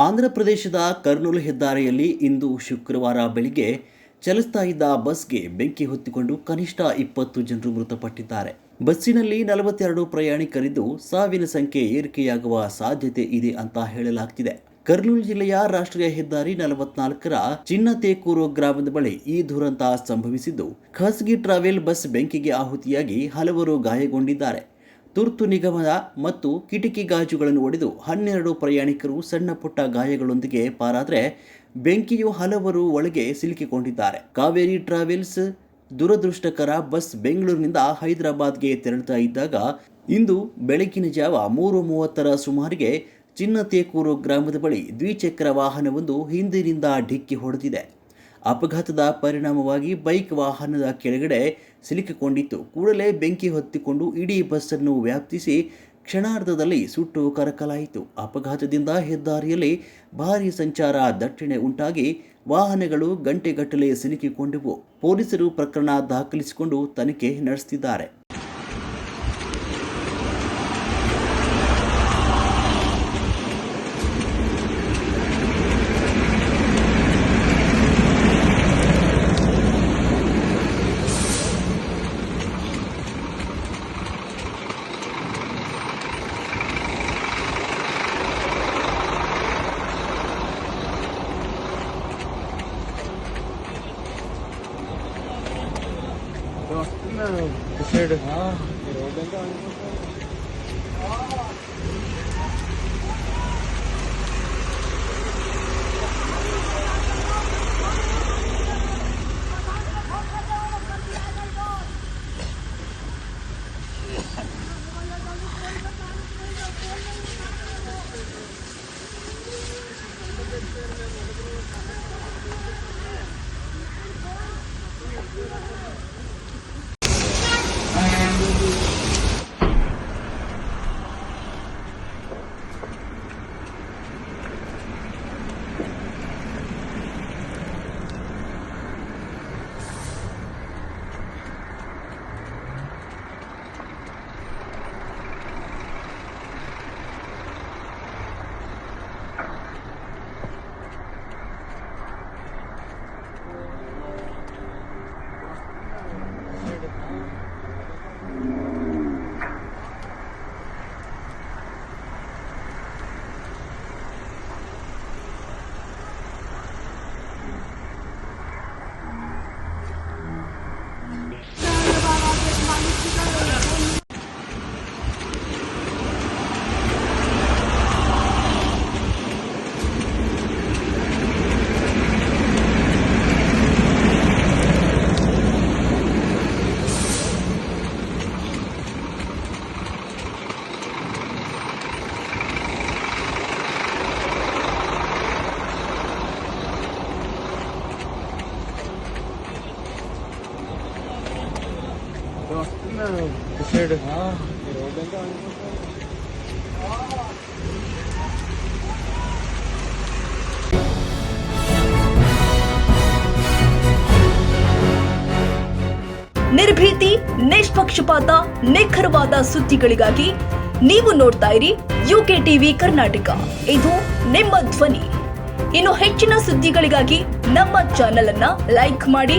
ಆಂಧ್ರಪ್ರದೇಶದ ಕರ್ನೂಲು ಹೆದ್ದಾರಿಯಲ್ಲಿ ಇಂದು ಶುಕ್ರವಾರ ಬೆಳಿಗ್ಗೆ ಚಲಿಸ್ತಾ ಇದ್ದ ಬಸ್ಗೆ ಬೆಂಕಿ ಹೊತ್ತಿಕೊಂಡು ಕನಿಷ್ಠ ಇಪ್ಪತ್ತು ಜನರು ಮೃತಪಟ್ಟಿದ್ದಾರೆ. ಬಸ್ಸಿನಲ್ಲಿ ನಲವತ್ತೆರಡು ಪ್ರಯಾಣಿಕರಿದ್ದು ಸಾವಿನ ಸಂಖ್ಯೆ ಏರಿಕೆಯಾಗುವ ಸಾಧ್ಯತೆ ಇದೆ ಅಂತ ಹೇಳಲಾಗ್ತಿದೆ. ಕರ್ನೂಲು ಜಿಲ್ಲೆಯ ರಾಷ್ಟ್ರೀಯ ಹೆದ್ದಾರಿ ನಲವತ್ನಾಲ್ಕರ ಚಿನ್ನತೇಕೂರು ಗ್ರಾಮದ ಬಳಿ ಈ ದುರಂತ ಸಂಭವಿಸಿದ್ದು, ಖಾಸಗಿ ಟ್ರಾವೆಲ್ ಬಸ್ ಬೆಂಕಿಗೆ ಆಹುತಿಯಾಗಿ ಹಲವರು ಗಾಯಗೊಂಡಿದ್ದಾರೆ. ತುರ್ತು ನಿಗಮದ ಮತ್ತು ಕಿಟಕಿ ಗಾಜುಗಳನ್ನು ಒಡೆದು ಹನ್ನೆರಡು ಪ್ರಯಾಣಿಕರು ಸಣ್ಣ ಪುಟ್ಟ ಗಾಯಗಳೊಂದಿಗೆ ಪಾರಾದರೆ ಬೆಂಕಿಯು ಹಲವರು ಒಳಗೆ ಸಿಲುಕಿಕೊಂಡಿದ್ದಾರೆ. ಕಾವೇರಿ ಟ್ರಾವೆಲ್ಸ್ ದುರದೃಷ್ಟಕರ ಬಸ್ ಬೆಂಗಳೂರಿನಿಂದ ಹೈದರಾಬಾದ್ಗೆ ತೆರಳುತ್ತಾ ಇದ್ದಾಗ ಇಂದು ಬೆಳಗಿನ ಜಾವ ಮೂರು ಮೂವತ್ತರ ಸುಮಾರಿಗೆ ಚಿನ್ನತೇಕೂರು ಗ್ರಾಮದ ಬಳಿ ದ್ವಿಚಕ್ರ ವಾಹನವೊಂದು ಹಿಂದಿನಿಂದ ಡಿಕ್ಕಿ ಹೊಡೆದಿದೆ. ಅಪಘಾತದ ಪರಿಣಾಮವಾಗಿ ಬೈಕ್ ವಾಹನದ ಕೆಳಗಡೆ ಸಿಲುಕಿಕೊಂಡಿತ್ತು. ಕೂಡಲೇ ಬೆಂಕಿ ಹೊತ್ತಿಕೊಂಡು ಇಡೀ ಬಸ್ಸನ್ನು ವ್ಯಾಪ್ತಿಸಿ ಕ್ಷಣಾರ್ಧದಲ್ಲಿ ಸುಟ್ಟು ಕರಕಲಾಯಿತು. ಅಪಘಾತದಿಂದ ಹೆದ್ದಾರಿಯಲ್ಲಿ ಭಾರೀ ಸಂಚಾರ ದಟ್ಟಣೆ ಉಂಟಾಗಿ ವಾಹನಗಳು ಗಂಟೆಗಟ್ಟಲೆ ಸಿಲುಕಿಕೊಂಡಿವು. ಪೊಲೀಸರು ಪ್ರಕರಣ ದಾಖಲಿಸಿಕೊಂಡು ತನಿಖೆ ನಡೆಸುತ್ತಿದ್ದಾರೆ. ಸೈಡ್ ನಿರ್ಭೀತಿ, ನಿಷ್ಪಕ್ಷಪಾತ, ನಿಖರವಾದ ಸುದ್ದಿಗಳಿಗಾಗಿ ನೀವು ನೋಡ್ತಾ ಇರಿ ಯುಕೆ ಟಿವಿ ಕರ್ನಾಟಕ. ಇದು ನಿಮ್ಮ ಧ್ವನಿ. ಇನ್ನು ಹೆಚ್ಚಿನ ಸುದ್ದಿಗಳಿಗಾಗಿ ನಮ್ಮ ಚಾನೆಲ್ ಅನ್ನ ಲೈಕ್ ಮಾಡಿ